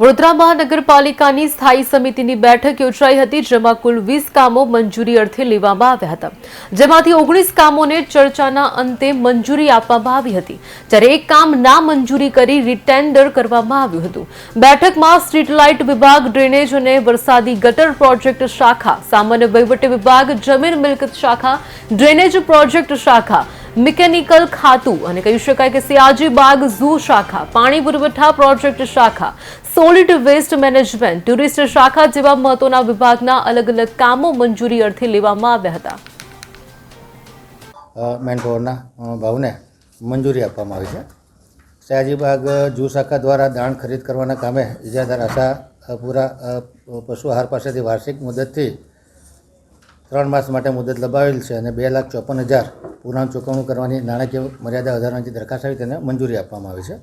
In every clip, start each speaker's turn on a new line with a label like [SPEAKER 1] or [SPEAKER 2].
[SPEAKER 1] વડોદરા મહાનગરપાલિકાની સ્થાયી સમિતિની બેઠક યોજાઈ હતી, જેમાં કુલ વીસ કામો મંજૂરી અર્થે લેવામાં આવ્યા હતા. જેમાંથી ઓગણીસ કામોને ચર્ચાના અંતે મંજૂરી આપવામાં આવી હતી. જ્યારે એક કામ ના મંજૂરી કરી રીટેન્ડર કરવામાં આવ્યું હતું. બેઠકમાં સ્ટ્રીટ લાઇટ વિભાગ, ડ્રેનેજ અને વરસાદી ગટર પ્રોજેક્ટ શાખા, સામાન્ય વહીવટી વિભાગ, જમીન મિલકત શાખા, ડ્રેનેજ પ્રોજેક્ટ શાખા મિકેનિકલ ખાતું અને કહી શકાય કે સિયાજી બાગ ઝૂ શાખા, પાણી પુરવઠા પ્રોજેક્ટ શાખા, સોલિડ વેસ્ટ મેનેજમેન્ટ, ટુરિસ્ટ શાખા જેવા મહત્વના વિભાગના અલગ અલગ કામો મંજૂરી અર્થે લેવામાં આવ્યા હતા.
[SPEAKER 2] મેનપાવરના ભાવને મંજૂરી આપવામાં આવી છે. સયાજીબાગ જૂ શાખા દ્વારા દાણ ખરીદ કરવાના કામે ઇજાદાર આશા પૂરા પશુ આહાર પાસેથી વાર્ષિક મુદતથી ત્રણ માસ માટે મુદત લંબાવેલ છે અને બે લાખ ચોપન હજાર પૂર્ણાંક ચૂકવણું કરવાની નાણાકીય મર્યાદા વધારવાની દરખાસ્ત આવી તેને મંજૂરી આપવામાં આવી છે.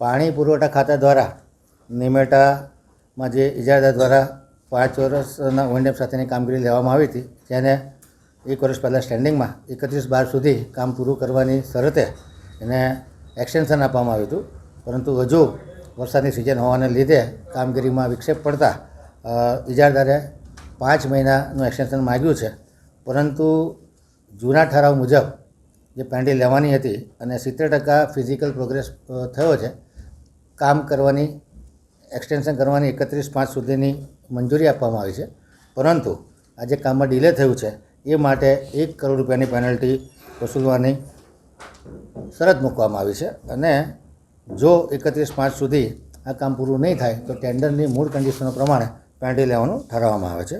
[SPEAKER 2] પાણી પુરવઠા ખાતા દ્વારા નિમેટામાં જે ઇજાદાર દ્વારા પાંચ વર્ષના ઓનડેપ સાથેની કામગીરી લેવામાં આવી હતી, જેને એક વર્ષ પહેલાં સ્ટેન્ડિંગમાં એકત્રીસ બાર સુધી કામ પૂરું કરવાની શરતે એને એક્સટેન્શન આપવામાં આવ્યું હતું. પરંતુ હજુ વરસાદની સિઝન હોવાને લીધે કામગીરીમાં વિક્ષેપ પડતા ઇજારદારે પાંચ મહિનાનું એક્સટેન્શન માગ્યું છે. પરંતુ જૂના ઠરાવ મુજબ જે પેન્ટી લેવાની હતી અને સિત્તેર ટકા ફિઝિકલ પ્રોગ્રેસ થયો છે, કામ કરવાની, એક્સટેન્શન કરવાની એકત્રીસ પાંચ સુધીની મંજૂરી આપવામાં આવી છે. પરંતુ આ જે કામમાં ડિલે થયું છે, એ માટે એક કરોડ રૂપિયાની પેનલ્ટી વસૂલવાની શરત મૂકવામાં આવી છે અને જો એકત્રીસ પાંચ સુધી આ કામ પૂરું નહીં થાય, તો ટેન્ડરની મૂળ કન્ડિશનો પ્રમાણે પેનલ્ટી લેવાનું ઠરાવવામાં આવે છે.